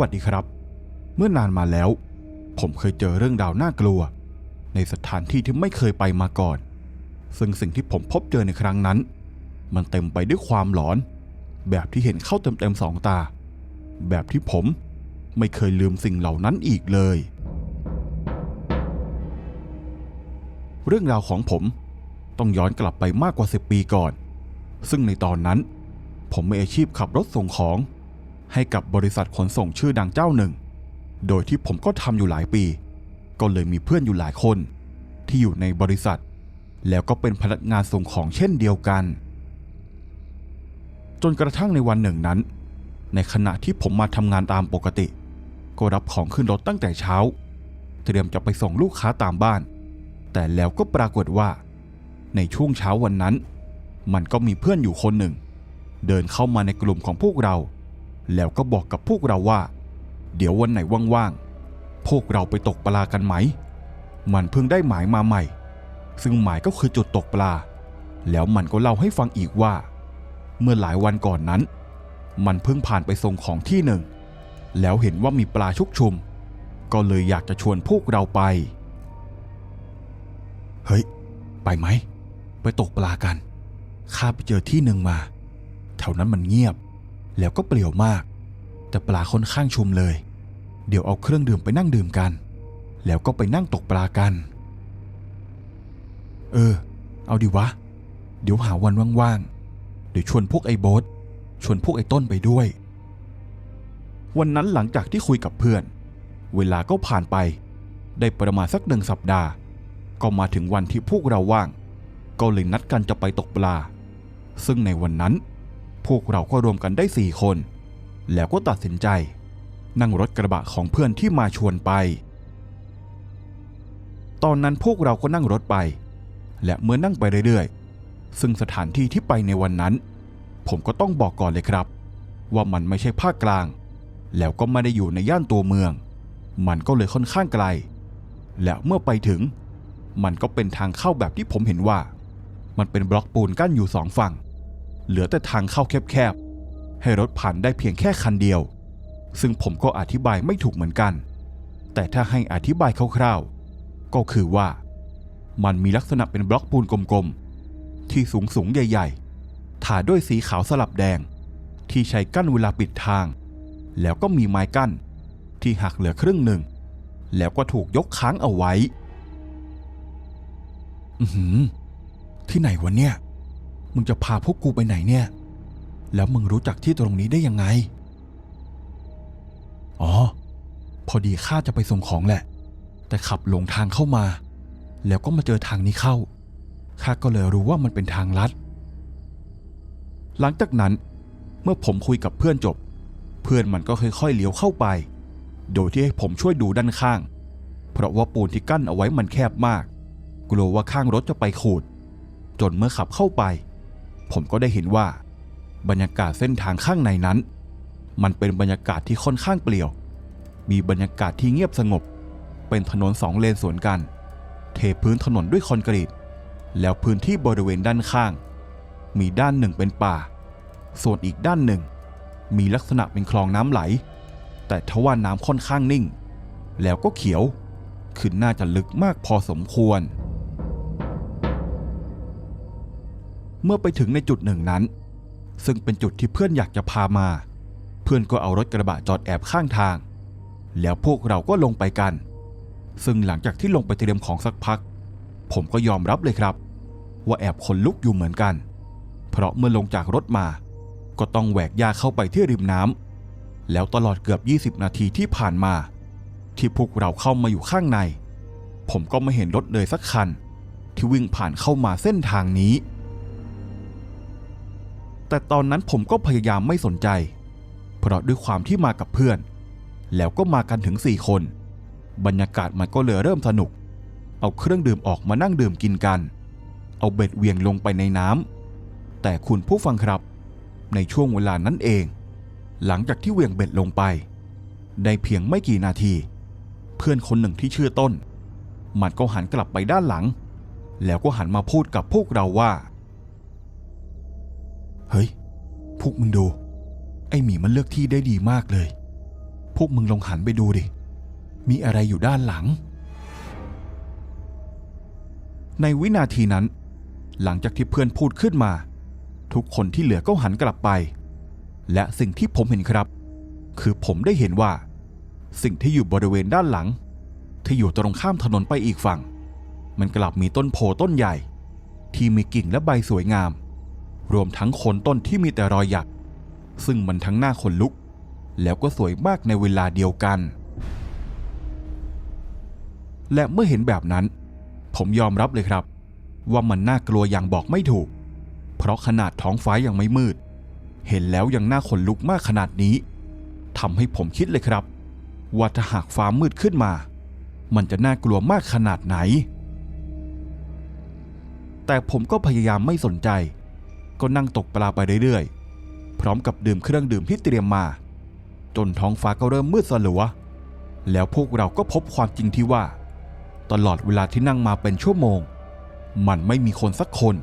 วัสดีครับ เมื่อนานมาแล้ว ผมเคยเจอเรื่องราวน่ากลัว ในสถานที่ที่ไม่เคยไปมาก่อน ซึ่งสิ่งที่ผมพบเจอในครั้งนั้น มันเต็มไปด้วยความหลอน แบบที่เห็นเข้าเต็มๆสองตา แบบที่ผมไม่เคยลืมสิ่งเหล่านั้นอีกเลย เรื่องราวของผมต้องย้อนกลับไปมากกว่า 10 ปีก่อน ซึ่งในตอนนั้น ผมมีอาชีพขับรถส่งของ ให้กับบริษัทขนส่งชื่อดังเจ้าหนึ่ง โดยที่ผมก็ทำอยู่หลายปี ก็เลยมีเพื่อนอยู่หลายคน ที่อยู่ในบริษัท แล้วก็เป็นพนักงานส่งของเช่นเดียวกัน จนกระทั่งในวันหนึ่งนั้น ในขณะที่ผมมาทำงานตามปกติ ก็รับของขึ้นรถตั้งแต่เช้า เตรียมจะไปส่งลูกค้าตามบ้าน แต่แล้วก็ปรากฏว่า ในช่วงเช้าวันนั้น มันก็มีเพื่อนอยู่คนหนึ่ง เดินเข้ามาในกลุ่มของพวกเรา แล้วก็บอกกับพวกเราว่า เดี๋ยววันไหนว่างๆ พวกเราไปตกปลากันไหม มันเพิ่งได้หมายมาใหม่ ซึ่งหมายก็คือจุดตกปลา แล้วมันก็เล่าให้ฟังอีกว่า เมื่อหลายวันก่อนนั้น มันเพิ่งผ่านไปส่งของที่หนึ่ง แล้วเห็นว่ามีปลาชุกชุม ก็เลยอยากจะชวนพวกเราไป เฮ้ย ไปไหม ไปตกปลากัน ข้าไปเจอที่หนึ่งมา แถวนั้นมันเงียบ แล้วก็เปลี่ยวมาก แต่ปลาค่อนข้างชุมเลย เดี๋ยวเอาเครื่องดื่มไปนั่งดื่มกัน แล้วก็ไปนั่งตกปลากัน เออ เอาดีวะ เดี๋ยวหาวันว่างๆ เดี๋ยวชวนพวกไอ้โบ๊ทชวนพวกไอ้ต้นไปด้วย วันนั้นหลังจากที่คุยกับเพื่อน เวลาก็ผ่านไป ได้ประมาณสักหนึ่งสัปดาห์ ก็มาถึงวันที่พวกเราว่าง ก็เลยนัดกันจะไปตกปลา ซึ่งในวันนั้น พวกเราก็รวมกันได้สี่คน แล้วก็ตัดสินใจ นั่งรถกระบะของเพื่อนที่มาชวนไป ตอนนั้นพวกเราก็นั่งรถไป และเมื่อนั่งไปเรื่อยๆ ซึ่งสถานที่ที่ไปในวันนั้น ผมก็ต้องบอกก่อนเลยครับ ว่ามันไม่ใช่ภาคกลาง แล้วก็ไม่ได้อยู่ในย่านตัวเมือง มันก็เลยค่อนข้างไกล และเมื่อไปถึง มันก็เป็นทางเข้าแบบที่ผมเห็นว่า มันเป็นบล็อกปูนกั้นอยู่สองฝั่ง เหลือแต่ทางเข้าแคบๆ ให้รถผ่านได้เพียงแค่คันเดียว ซึ่งผมก็อธิบายไม่ถูกเหมือนกัน แต่ถ้าให้อธิบายคร่าวๆ ก็คือว่า มันมีลักษณะเป็นบล็อกปูนกลมๆ ที่สูงสูงๆใหญ่ๆ ถาด้วยสีขาวสลับแดง ที่ใช้กั้นเวลาปิดทาง แล้วก็มีไม้กั้น ที่หักเหลือครึ่งหนึ่ง แล้วก็ถูกยกค้างเอาไว้อืที่ไหนวะเนี่ย มึงจะพาพวกกูไปไหนเนี่ย แล้วมึงรู้จักที่ตรงนี้ได้ยังไง อ๋อ พอดีข้าจะไปส่งของแหละ แต่ขับหลงทางเข้ามา แล้วก็มาเจอทางนี้เข้า ข้าก็เลยรู้ว่ามันเป็นทางลัด หลังจากนั้นเมื่อผมคุยกับเพื่อนจบ เพื่อนมันก็ค่อยๆเลี้ยวเข้าไป โดยที่ให้ผมช่วยดูด้านข้าง เพราะว่าปูนที่กั้นเอาไว้มันแคบมาก กลัวว่าข้างรถจะไปขูด จนเมื่อขับเข้าไป ผมก็ได้เห็นว่า บรรยากาศเส้นทางข้างในนั้น มันเป็นบรรยากาศที่ค่อนข้างเปลี่ยว มีบรรยากาศที่เงียบสงบ เป็นถนนสองเลนสวนกัน เทพื้นถนนด้วยคอนกรีต แล้วพื้นที่บริเวณด้านข้าง มีด้านหนึ่งเป็นป่า ส่วนอีกด้านหนึ่ง มีลักษณะเป็นคลองน้ำไหล แต่ทว่าน้ำค่อนข้างนิ่ง แล้วก็เขียวคือน่าจะลึกมากพอสมควร เมื่อไปถึงในจุดหนึ่งนั้น ซึ่งเป็นจุดที่เพื่อนอยากจะพามา เพื่อนก็เอารถกระบะจอดแอบข้างทาง แล้วพวกเราก็ลงไปกัน ซึ่งหลังจากที่ลงไปเตรียมของสักพัก ผมก็ยอมรับเลยครับ ว่าแอบขนลุกอยู่เหมือนกัน เพราะเมื่อลงจากรถมา ก็ต้องแหวกหญ้าเข้าไปที่ริมน้ำแล้วตลอดเกือบ 20 นาทีที่ผ่านมา ที่พวกเราเข้ามาอยู่ข้างใน ผมก็ไม่เห็นรถเลยสักคัน ที่วิ่งผ่านเข้ามาเส้นทางนี้ แต่ตอนนั้นผมก็พยายามไม่สนใจ เพราะด้วยความที่มากับเพื่อน แล้วก็มากันถึงสี่คน บรรยากาศมันก็เลยเริ่มสนุก เอาเครื่องดื่มออกมานั่งดื่มกินกัน เอาเบ็ดเวียงลงไปในน้ำแต่คุณผู้ฟังครับ ในช่วงเวลานั้นเอง หลังจากที่เวียงเบ็ดลงไป ได้เพียงไม่กี่นาที เพื่อนคนหนึ่งที่ชื่อต้น มันก็หันกลับไปด้านหลัง แล้วก็หันมาพูดกับพวกเราว่า เฮ้ย พวกมึงดู ไอหมีมันเลือกที่ได้ดีมากเลย พวกมึงลองหันไปดูดิ มีอะไรอยู่ด้านหลัง ในวินาทีนั้น หลังจากที่เพื่อนพูดขึ้นมา ทุกคนที่เหลือก็หันกลับไป และสิ่งที่ผมเห็นครับ คือผมได้เห็นว่า สิ่งที่อยู่บริเวณด้านหลัง ที่อยู่ตรงข้ามถนนไปอีกฝั่ง มันกลับมีต้นโพต้นใหญ่ ที่มีกิ่งและใบสวยงาม รวมทั้งคนต้นที่มีแต่รอยหยัก ซึ่งมันทั้งหน้าขนลุก แล้วก็สวยมากในเวลาเดียวกัน และเมื่อเห็นแบบนั้น ผมยอมรับเลยครับ ว่ามันน่ากลัวอย่างบอกไม่ถูก เพราะขนาดท้องฟ้ายังไม่มืด เห็นแล้วยังน่าขนลุกมากขนาดนี้ทำให้ผมคิดเลยครับ ว่าถ้าหากฟ้ามืดขึ้นมา มันจะน่ากลัวมากขนาดไหน แต่ผมก็พยายามไม่สนใจ ก็นั่งตกปลาไปเรื่อยๆ พร้อมกับดื่มเครื่องดื่มที่เตรียมมา จนท้องฟ้าก็เริ่มมืดสลัว แล้วพวกเราก็พบความจริงที่ว่า ตลอดเวลาที่นั่งมาเป็นชั่วโมง มันไม่มีคนสักคน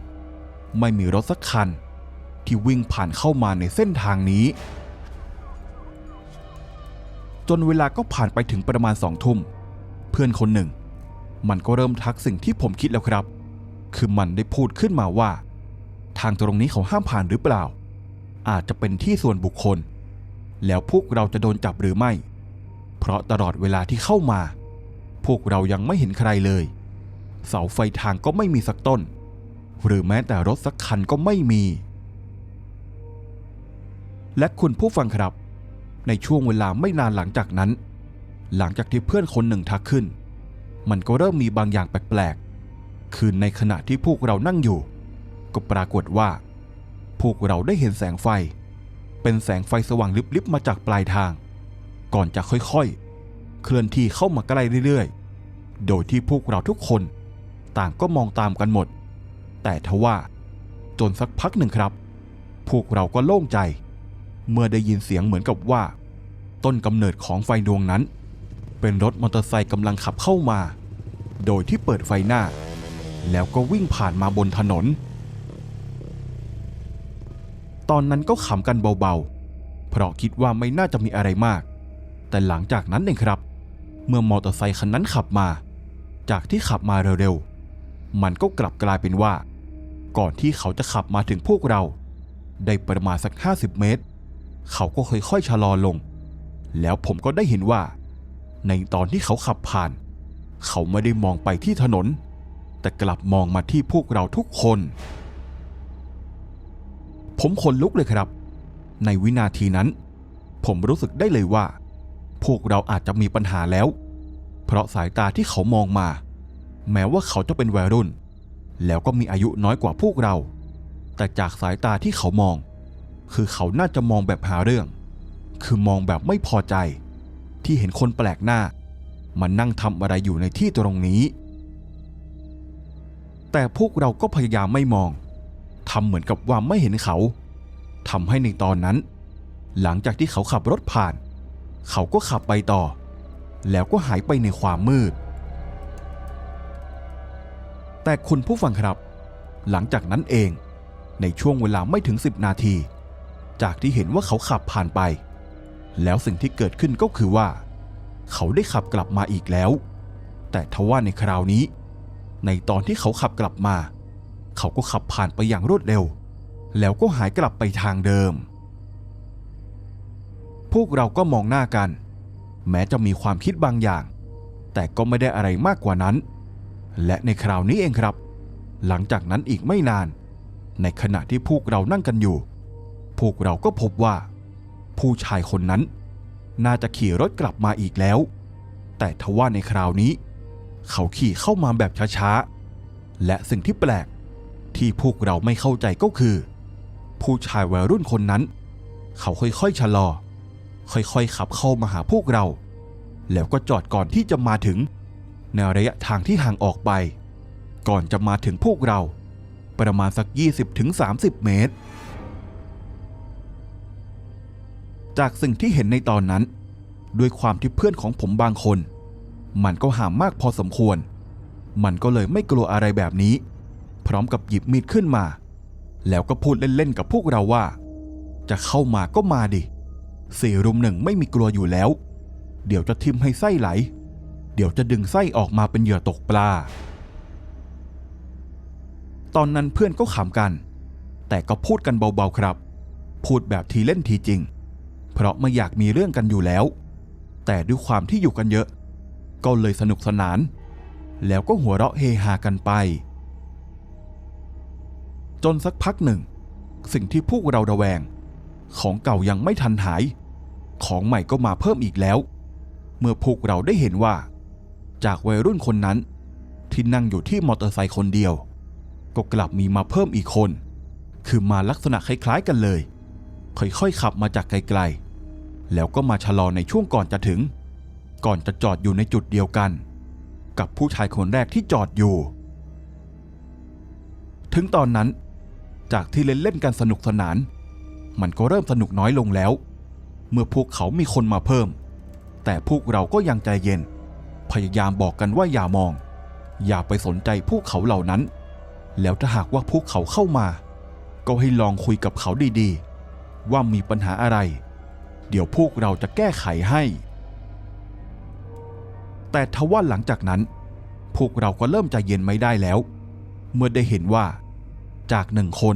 ไม่มีรถสักคัน ที่วิ่งผ่านเข้ามาในเส้นทางนี้ จนเวลาก็ผ่านไปถึงประมาณสองทุ่ม เพื่อนคนหนึ่ง มันก็เริ่มทักสิ่งที่ผมคิดแล้วครับ คือมันได้พูดขึ้นมาว่า ทางตรงนี้เขาห้ามผ่านหรือเปล่า อาจจะเป็นที่ส่วนบุคคล แล้วพวกเราจะโดนจับหรือไม่ เพราะตลอดเวลาที่เข้ามา พวกเรายังไม่เห็นใครเลย เสาไฟทางก็ไม่มีสักต้น หรือแม้แต่รถสักคันก็ไม่มี และคุณผู้ฟังครับ ในช่วงเวลาไม่นานหลังจากนั้น หลังจากที่เพื่อนคนหนึ่งทักขึ้น มันก็เริ่มมีบางอย่างแปลกๆ คือในขณะที่พวกเรานั่งอยู่ ก็ปรากฏว่า พวกเราได้เห็นแสงไฟ เป็นแสงไฟสว่างลิบๆมาจากปลายทาง ก่อนจะค่อยๆ เคลื่อนที่เข้ามาใกล้เรื่อยๆ โดยที่พวกเราทุกคนต่างก็มองตามกันหมด แต่ทว่า จนสักพักหนึ่งครับ พวกเราก็โล่งใจ เมื่อได้ยินเสียงเหมือนกับว่า ต้นกำเนิดของไฟดวงนั้น เป็นรถมอเตอร์ไซค์กำลังขับเข้ามา โดยที่เปิดไฟหน้า แล้วก็วิ่งผ่านมาบนถนน ตอนนั้นก็ขำกันเบาๆ เพราะคิดว่าไม่น่าจะมีอะไรมาก แต่หลังจากนั้นเองครับ เมื่อมอเตอร์ไซคันนั้นขับมา จากที่ขับมาเร็วๆ มันก็กลับกลายเป็นว่า ก่อนที่เขาจะขับมาถึงพวกเรา ได้ประมาณสัก 50 เมตร เขาก็ค่อยๆชะลอลง แล้วผมก็ได้เห็นว่า ในตอนที่เขาขับผ่าน เขาไม่ได้มองไปที่ถนน แต่กลับมองมาที่พวกเราทุกคน ผมขนลุกเลยครับ ในวินาทีนั้น ผมรู้สึกได้เลยว่า พวกเราอาจจะมีปัญหาแล้ว เพราะสายตาที่เขามองมา แม้ว่าเขาจะเป็นวัยรุ่น แล้วก็มีอายุน้อยกว่าพวกเรา แต่จากสายตาที่เขามอง คือเขาน่าจะมองแบบหาเรื่อง คือมองแบบไม่พอใจ ที่เห็นคนแปลกหน้ามันนั่งทำอะไรอยู่ในที่ตรงนี้ แต่พวกเราก็พยายามไม่มอง ทำเหมือนกับว่าไม่เห็นเขาทำให้ในตอนนั้น หลังจากที่เขาขับรถผ่าน เขาก็ขับไปต่อ แล้วก็หายไปในความมืด แต่คุณผู้ฟังครับ หลังจากนั้นเองในช่วงเวลาไม่ถึง 10 นาที จากที่เห็นว่าเขาขับผ่านไป แล้วสิ่งที่เกิดขึ้นก็คือว่า เขาได้ขับกลับมาอีกแล้ว แต่ทว่าในคราวนี้ ในตอนที่เขาขับกลับมาเขาก็ขับผ่านไปอย่างรวดเร็ว แล้วก็หายกลับไปทางเดิม พวกเราก็มองหน้ากัน แม้จะมีความคิดบางอย่าง แต่ก็ไม่ได้อะไรมากกว่านั้น และในคราวนี้เองครับ หลังจากนั้นอีกไม่นาน ในขณะที่พวกเรานั่งกันอยู่ พวกเราก็พบว่า ผู้ชายคนนั้น น่าจะขี่รถกลับมาอีกแล้ว แต่ทว่าในคราวนี้ เขาขี่เข้ามาแบบช้าๆและสิ่งที่แปลก ที่พวกเราไม่เข้าใจก็คือ ผู้ชายวัยรุ่นคนนั้น เขาค่อยๆชะลอ ค่อยๆขับเข้ามาหาพวกเรา แล้วก็จอดก่อนที่จะมาถึง ในระยะทางที่ห่างออกไป ก่อนจะมาถึงพวกเรา ประมาณสัก 20-30 เมตร จากสิ่งที่เห็นในตอนนั้น ด้วยความที่เพื่อนของผมบางคน มันก็ห่ามมากพอสมควร มันก็เลยไม่กลัวอะไรแบบนี้ พร้อมกับหยิบมีดขึ้นมา แล้วก็พูดเล่นๆกับพวกเราว่า จะเข้ามาก็มาดิสี่รุมหนึ่งไม่มีกลัวอยู่แล้ว เดี๋ยวจะทิมให้ไส้ไหล เดี๋ยวจะดึงไส้ออกมาเป็นเหยื่อตกปลา ตอนนั้นเพื่อนก็ขำกัน แต่ก็พูดกันเบาๆครับ พูดแบบทีเล่นทีจริง เพราะไม่อยากมีเรื่องกันอยู่แล้ว แต่ด้วยความที่อยู่กันเยอะ ก็เลยสนุกสนาน แล้วก็หัวเราะเฮฮากันไป จนสักพักหนึ่ง สิ่งที่พวกเราระแวง ของเก่ายังไม่ทันหาย ของใหม่ก็มาเพิ่มอีกแล้ว เมื่อพวกเราได้เห็นว่า จากวัยรุ่นคนนั้น ที่นั่งอยู่ที่มอเตอร์ไซค์คนเดียว ก็กลับมีมาเพิ่มอีกคน คือมาลักษณะคล้ายๆกันเลย ค่อยๆขับมาจากไกลๆ แล้วก็มาชะลอในช่วงก่อนจะถึง ก่อนจะจอดอยู่ในจุดเดียวกัน กับผู้ชายคนแรกที่จอดอยู่ ถึงตอนนั้น จากที่เล่นเล่นกันสนุกสนาน มันก็เริ่มสนุกน้อยลงแล้ว เมื่อพวกเขามีคนมาเพิ่ม แต่พวกเราก็ยังใจเย็น พยายามบอกกันว่าอย่ามอง อย่าไปสนใจพวกเขาเหล่านั้น แล้วถ้าหากว่าพวกเขาเข้ามา ก็ให้ลองคุยกับเขาดีๆ ว่ามีปัญหาอะไร เดี๋ยวพวกเราจะแก้ไขให้ แต่ทว่าหลังจากนั้น พวกเราก็เริ่มใจเย็นไม่ได้แล้ว เมื่อได้เห็นว่า จากหนึ่งคน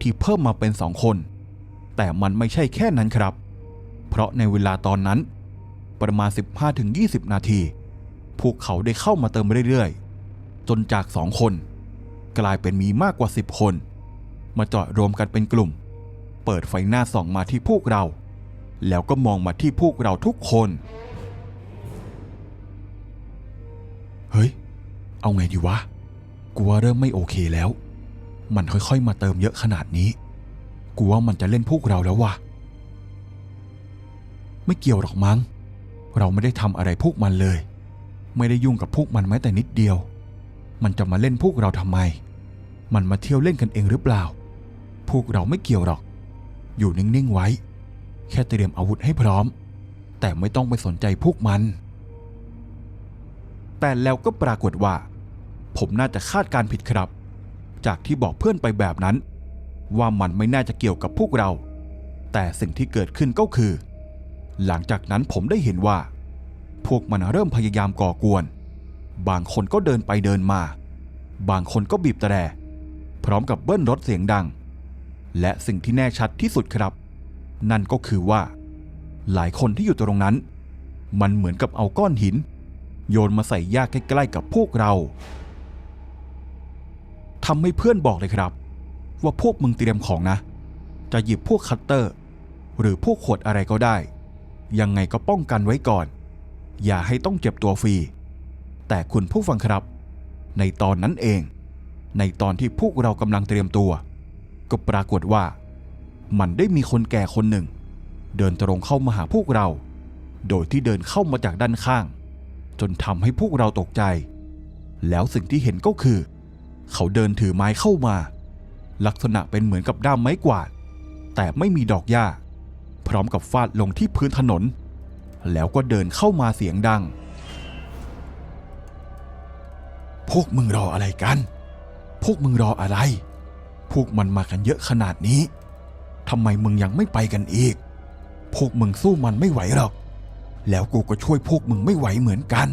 ที่เพิ่มมาเป็นสองคน แต่มันไม่ใช่แค่นั้นครับ เพราะในเวลาตอนนั้น ประมาณ 15-20 นาที พวกเขาได้เข้ามาเติมเรื่อยๆ จนจากสองคน กลายเป็นมีมากกว่า 10 คน มาจอดรวมกันเป็นกลุ่ม เปิดไฟหน้าส่องมาที่พวกเรา แล้วก็มองมาที่พวกเราทุกคน เฮ้ย เอาไงดีวะกูว่าเริ่มไม่โอเคแล้ว มันค่อยๆ มาเติมเยอะขนาดนี้ กูว่ามันจะเล่นพวกเราแล้ววะไม่เกี่ยวหรอกมั้ง เราไม่ได้ทำอะไรพวกมันเลย ไม่ได้ยุ่งกับพวกมันแม้แต่นิดเดียว มันจะมาเล่นพวกเราทำไม มันมาเที่ยวเล่นกันเองหรือเปล่า พวกเราไม่เกี่ยวหรอก อยู่นิ่งๆไว้ แค่เตรียมอาวุธให้พร้อม แต่ไม่ต้องไปสนใจพวกมัน แต่แล้วก็ปรากฏว่า ผมน่าจะคาดการผิดครับ จากที่บอกเพื่อนไปแบบนั้น ว่ามันไม่น่าจะเกี่ยวกับพวกเรา แต่สิ่งที่เกิดขึ้นก็คือ หลังจากนั้นผมได้เห็นว่า พวกมันเริ่มพยายามก่อกวน บางคนก็เดินไปเดินมา บางคนก็บีบแตรพร้อมกับเบิ้ลรถเสียงดัง และสิ่งที่แน่ชัดที่สุดครับ นั่นก็คือว่า หลายคนที่อยู่ตรงนั้น มันเหมือนกับเอาก้อนหิน โยนมาใส่หญ้าใกล้ๆกับพวกเรา ทำให้เพื่อนบอกเลยครับ ว่าพวกมึงเตรียมของนะ จะหยิบพวกคัตเตอร์ หรือพวกขวดอะไรก็ได้ ยังไงก็ป้องกันไว้ก่อน อย่าให้ต้องเจ็บตัวฟรี แต่คุณผู้ฟังครับ ในตอนนั้นเอง ในตอนที่พวกเรากำลังเตรียมตัว ก็ปรากฏว่า มันได้มีคนแก่คนหนึ่ง เดินตรงเข้ามาหาพวกเรา โดยที่เดินเข้ามาจากด้านข้าง จนทำให้พวกเราตกใจ แล้วสิ่งที่เห็นก็คือเเขาเดินถือไม้เข้ามา ลักษณะเป็นเหมือนกับด้ามไม้กวาด แต่ไม่มีดอกหญ้า พร้อมกับฟาดลงที่พื้นถนน แล้วก็เดินเข้ามาเสียงดัง พวกมึงรออะไรกัน พวกมึงรออะไร พวกมันมากันเยอะขนาดนี้ทำไมมึงยังไม่ไปกันอีก พวกมึงสู้มันไม่ไหวหรอก แล้วกูก็ช่วยพวกมึงไม่ไหวเหมือนกัน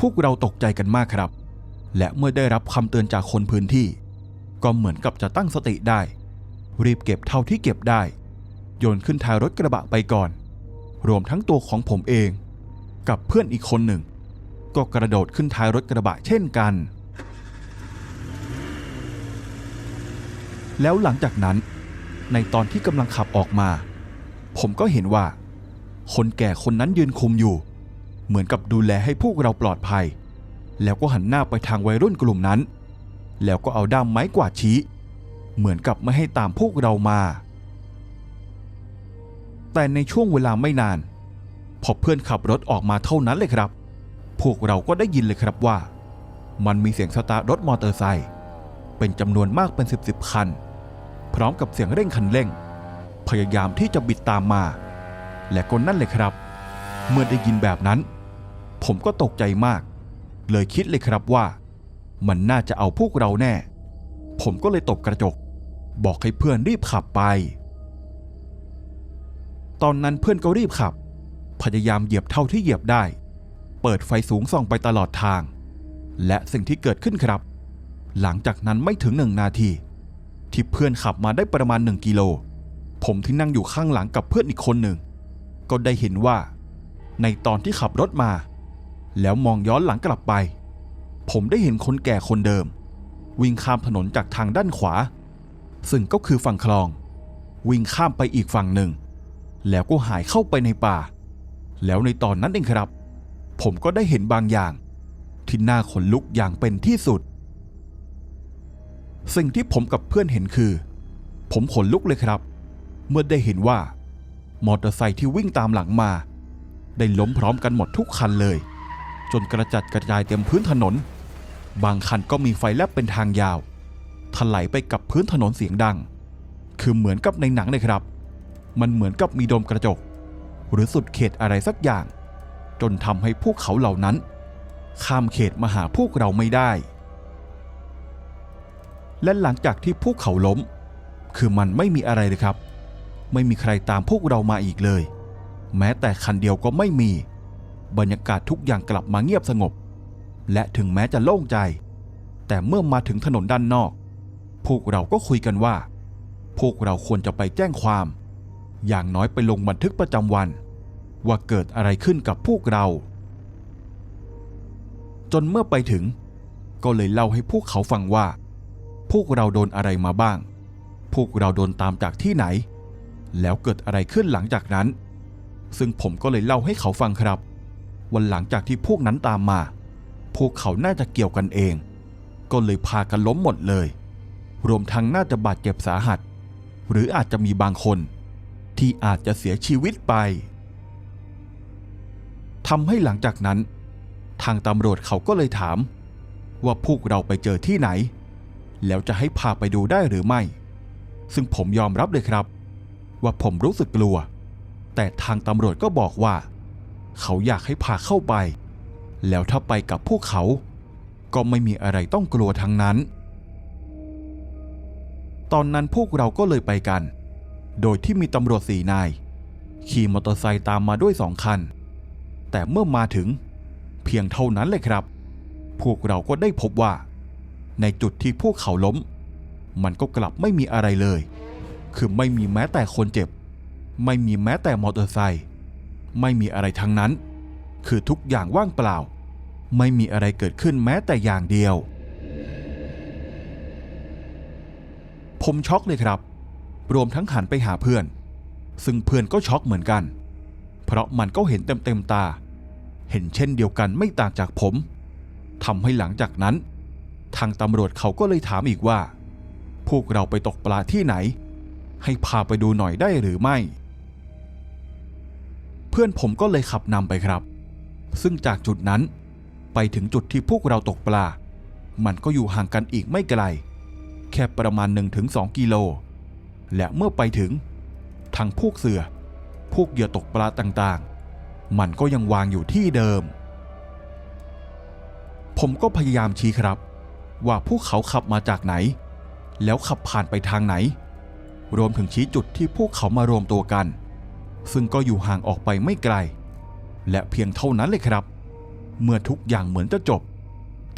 พวกเราตกใจกันมากครับ และเมื่อได้รับคำเตือนจากคนพื้นที่ ก็เหมือนกับจะตั้งสติได้ รีบเก็บเท่าที่เก็บได้ โยนขึ้นท้ายรถกระบะไปก่อน รวมทั้งตัวของผมเอง กับเพื่อนอีกคนหนึ่ง ก็กระโดดขึ้นท้ายรถกระบะเช่นกัน แล้วหลังจากนั้น ในตอนที่กำลังขับออกมา ผมก็เห็นว่า คนแก่คนนั้นยืนคุมอยู่ เหมือนกับดูแลให้พวกเราปลอดภัย แล้วก็หันหน้าไปทางวัยรุ่นกลุ่มนั้น แล้วก็เอาด้ามไม้กวาดชี้ เหมือนกับไม่ให้ตามพวกเรามา แต่ในช่วงเวลาไม่นาน พอเพื่อนขับรถออกมาเท่านั้นเลยครับ พวกเราก็ได้ยินเลยครับว่า มันมีเสียงสตาร์ทรถมอเตอร์ไซค์เป็นจำนวนมากเป็นสิบสิบคัน พร้อมกับเสียงเร่งคันเร่ง พยายามที่จะบิดตามมา และก็นั่นเลยครับ เมื่อได้ยินแบบนั้น ผมก็ตกใจมาก เลยคิดเลยครับว่า มันน่าจะเอาพวกเราแน่ ผมก็เลยตบกระจก บอกให้เพื่อนรีบขับไป ตอนนั้นเพื่อนก็รีบขับ พยายามเหยียบเท่าที่เหยียบได้ เปิดไฟสูงส่องไปตลอดทาง และสิ่งที่เกิดขึ้นครับ หลังจากนั้นไม่ถึงหนึ่งนาที ที่เพื่อนขับมาได้ประมาณหนึ่งกิโล ผมที่นั่งอยู่ข้างหลังกับเพื่อนอีกคนหนึ่ง ก็ได้เห็นว่า ในตอนที่ขับรถมา แล้วมองย้อนหลังกลับไป ผมได้เห็นคนแก่คนเดิม วิ่งข้ามถนนจากทางด้านขวา ซึ่งก็คือฝั่งคลอง วิ่งข้ามไปอีกฝั่งหนึ่ง แล้วก็หายเข้าไปในป่า แล้วในตอนนั้นเองครับ ผมก็ได้เห็นบางอย่าง ที่น่าขนลุกอย่างเป็นที่สุด สิ่งที่ผมกับเพื่อนเห็นคือ ผมขนลุกเลยครับ เมื่อได้เห็นว่ามอเตอร์ไซค์ที่วิ่งตามหลังมา ได้ล้มพร้อมกันหมดทุกคันเลย จนกระจัดกระจายเต็มพื้นถนน บางคันก็มีไฟแลบเป็นทางยาวถลายไปกับพื้นถนนเสียงดัง คือเหมือนกับในหนังเลยครับ มันเหมือนกับมีโดมกระจก หรือสุดเขตอะไรสักอย่าง จนทำให้พวกเขาเหล่านั้น ข้ามเขตมาหาพวกเราไม่ได้ และหลังจากที่พวกเขาล้ม คือมันไม่มีอะไรเลยครับ ไม่มีใครตามพวกเรามาอีกเลย แม้แต่คันเดียวก็ไม่มี บรรยากาศทุกอย่างกลับมาเงียบสงบ และถึงแม้จะโล่งใจ แต่เมื่อมาถึงถนนด้านนอก พวกเราก็คุยกันว่า พวกเราควรจะไปแจ้งความ อย่างน้อยไปลงบันทึกประจำวัน ว่าเกิดอะไรขึ้นกับพวกเรา จนเมื่อไปถึง ก็เลยเล่าให้พวกเขาฟังว่า พวกเราโดนอะไรมาบ้าง พวกเราโดนตามจากที่ไหน แล้วเกิดอะไรขึ้นหลังจากนั้น ซึ่งผมก็เลยเล่าให้เขาฟังครับ วันหลังจากที่พวกนั้นตามมา พวกเขาน่าจะเกี่ยวกันเอง ก็เลยพากันล้มหมดเลย รวมทั้งน่าจะบาดเจ็บสาหัส หรืออาจจะมีบางคน ที่อาจจะเสียชีวิตไปทำให้หลังจากนั้น ทางตำรวจเขาก็เลยถาม ว่าพวกเราไปเจอที่ไหน แล้วจะให้พาไปดูได้หรือไม่ ซึ่งผมยอมรับเลยครับ ว่าผมรู้สึกกลัว แต่ทางตำรวจก็บอกว่า เขาอยากให้พาเข้าไป แล้วถ้าไปกับพวกเขา ก็ไม่มีอะไรต้องกลัวทั้งนั้น ตอนนั้นพวกเราก็เลยไปกัน โดยที่มีตำรวจสี่นาย ขี่มอเตอร์ไซค์ตามมาด้วยสองคัน แต่เมื่อมาถึง เพียงเท่านั้นเลยครับ พวกเราก็ได้พบว่า ในจุดที่พวกเขาล้ม มันก็กลับไม่มีอะไรเลย คือไม่มีแม้แต่คนเจ็บ ไม่มีแม้แต่มอเตอร์ไซค์ ไม่มีอะไรทั้งนั้น คือทุกอย่างว่างเปล่า ไม่มีอะไรเกิดขึ้นแม้แต่อย่างเดียว ผมช็อกเลยครับ รวมทั้งหันไปหาเพื่อน ซึ่งเพื่อนก็ช็อกเหมือนกัน เพราะมันก็เห็นเต็มๆตา เห็นเช่นเดียวกันไม่ต่างจากผมทำให้หลังจากนั้น ทางตำรวจเขาก็เลยถามอีกว่า พวกเราไปตกปลาที่ไหน ให้พาไปดูหน่อยได้หรือไม่ เพื่อนผมก็เลยขับนำไปครับ ซึ่งจากจุดนั้นไปถึงจุดที่พวกเราตกปลา มันก็อยู่ห่างกันอีกไม่ไกล แค่ประมาณ 1-2 กิโล และเมื่อไปถึง ทั้งพวกเสือ พวกเหยื่อตกปลาต่างๆ มันก็ยังวางอยู่ที่เดิม ผมก็พยายามชี้ครับ ว่าพวกเขาขับมาจากไหน แล้วขับผ่านไปทางไหน รวมถึงชี้จุดที่พวกเขามารวมตัวกัน ซึ่งก็อยู่ห่างออกไปไม่ไกล และเพียงเท่านั้นเลยครับ เมื่อทุกอย่างเหมือนจะจบ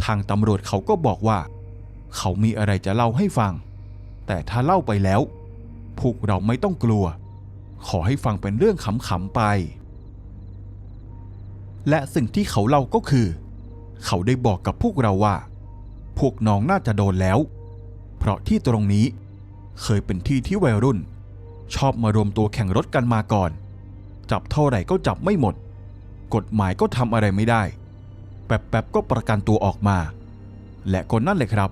ทางตำรวจเขาก็บอกว่า เขามีอะไรจะเล่าให้ฟัง แต่ถ้าเล่าไปแล้ว พวกเราไม่ต้องกลัว ขอให้ฟังเป็นเรื่องขำๆไป และสิ่งที่เขาเล่าก็คือ เขาได้บอกกับพวกเราว่า พวกน้องน่าจะโดนแล้ว เพราะที่ตรงนี้เคยเป็นที่ที่วัยรุ่นชอบมารวมตัวแข่งรถกันมาก่อน จับเท่าไหร่ก็จับไม่หมด กฎหมายก็ทำอะไรไม่ได้ แป๊บๆก็ประกันตัวออกมา และก็นั่นเลยครับ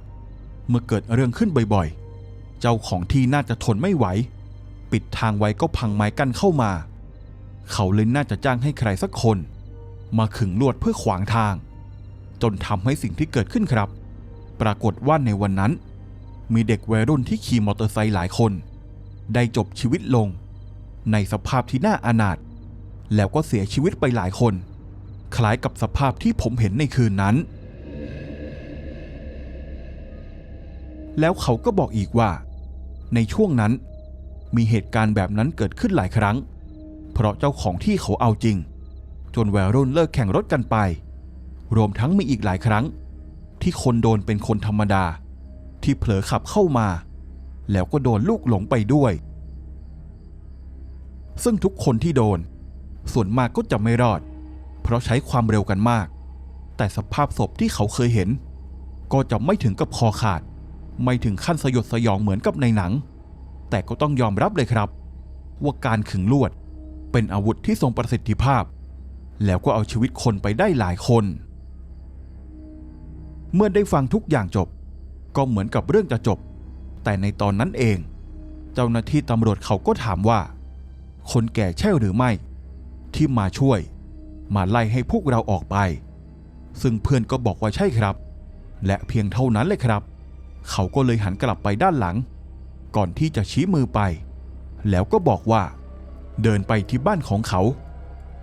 เมื่อเกิดเรื่องขึ้นบ่อยๆ เจ้าของที่น่าจะทนไม่ไหว ปิดทางไว้ก็พังไม้กั้นเข้ามา เขาเลยน่าจะจ้างให้ใครสักคน มาขึงลวดเพื่อขวางทาง จนทำให้สิ่งที่เกิดขึ้นครับ ปรากฏว่าในวันนั้น มีเด็กวัยรุ่นที่ขี่มอเตอร์ไซค์หลายคน ได้จบชีวิตลง ในสภาพที่น่าอนาถแล้วก็เสียชีวิตไปหลายคน คล้ายกับสภาพที่ผมเห็นในคืนนั้น แล้วเขาก็บอกอีกว่า ในช่วงนั้น มีเหตุการณ์แบบนั้นเกิดขึ้นหลายครั้ง เพราะเจ้าของที่เขาเอาจริง จนแวรุ่นเลิกแข่งรถกันไป รวมทั้งมีอีกหลายครั้ง ที่คนโดนเป็นคนธรรมดา ที่เผลอขับเข้ามา แล้วก็โดนลูกหลงไปด้วย ซึ่งทุกคนที่โดน ส่วนมากก็จะไม่รอด เพราะใช้ความเร็วกันมาก แต่สภาพศพที่เขาเคยเห็น ก็จะไม่ถึงกับคอขาด ไม่ถึงขั้นสยดสยองเหมือนกับในหนัง แต่ก็ต้องยอมรับเลยครับ ว่าการขึงลวด เป็นอาวุธที่ทรงประสิทธิภาพ แล้วก็เอาชีวิตคนไปได้หลายคน เมื่อได้ฟังทุกอย่างจบ ก็เหมือนกับเรื่องจะจบ แต่ในตอนนั้นเอง เจ้าหน้าที่ตำรวจเขาก็ถามว่า คนแก่ใช่หรือไม่ ที่มาช่วย มาไล่ให้พวกเราออกไป ซึ่งเพื่อนก็บอกว่าใช่ครับ และเพียงเท่านั้นเลยครับ เขาก็เลยหันกลับไปด้านหลัง ก่อนที่จะชี้มือไป แล้วก็บอกว่า เดินไปที่บ้านของเขา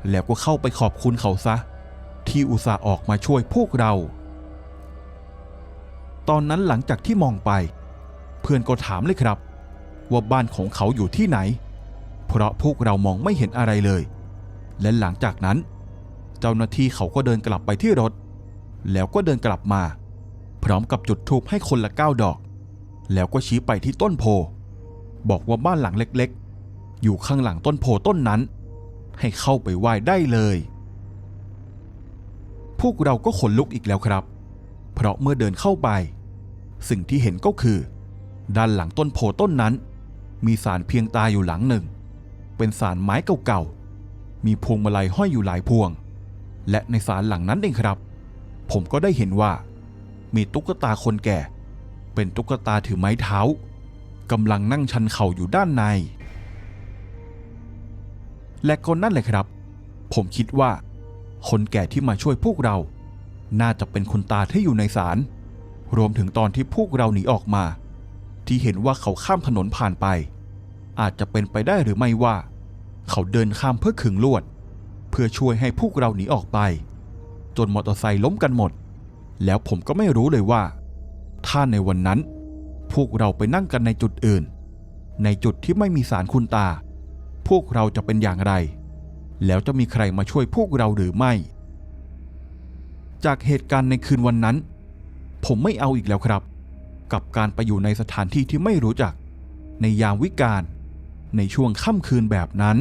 แล้วก็เข้าไปขอบคุณเขาซะ ที่อุตส่าห์ออกมาช่วยพวกเรา ตอนนั้นหลังจากที่มองไป เพื่อนก็ถามเลยครับว่าบ้านของเขาอยู่ที่ไหน เพราะพวกเรามองไม่เห็นอะไรเลย และหลังจากนั้น เจ้าหน้าที่เขาก็เดินกลับไปที่รถ แล้วก็เดินกลับมา พร้อมกับจุดธูปให้คนละเก้าดอก แล้วก็ชี้ไปที่ต้นโพ บอกว่าบ้านหลังเล็กๆ อยู่ข้างหลังต้นโพต้นนั้น ให้เข้าไปไหว้ได้เลย พวกเราก็ขนลุกอีกแล้วครับ เพราะเมื่อเดินเข้าไป สิ่งที่เห็นก็คือ ด้านหลังต้นโพต้นนั้น มีสารเพียงตาอยู่หลังหนึ่ง เป็นสารไม้เก่าๆ มีพวงมาลัยห้อยอยู่หลายพวง และในสารหลังนั้นเองครับ ผมก็ได้เห็นว่า มีตุ๊กตาคนแก่ เป็นตุ๊กตาถือไม้เท้ากำลังนั่งชันเข่าอยู่ด้านใน และก็นั่นแหละครับ ผมคิดว่า คนแก่ที่มาช่วยพวกเรา น่าจะเป็นคุณตาที่อยู่ในศาลรวมถึงตอนที่พวกเราหนีออกมา ที่เห็นว่าเขาข้ามถนนผ่านไป อาจจะเป็นไปได้หรือไม่ว่า เขาเดินข้ามเพื่อขึงลวด เพื่อช่วยให้พวกเราหนีออกไป จนมอเตอร์ไซค์ล้มกันหมด แล้วผมก็ไม่รู้เลยว่า ถ้าในวันนั้น พวกเราไปนั่งกันในจุดอื่น ในจุดที่ไม่มีสารคุณตา พวกเราจะเป็นอย่างไร แล้วจะมีใครมาช่วยพวกเราหรือไม่ จากเหตุการณ์ในคืนวันนั้น ผมไม่เอาอีกแล้วครับ กับการไปอยู่ในสถานที่ที่ไม่รู้จัก ในยามวิกาล ในช่วงค่ำคืนแบบนั้น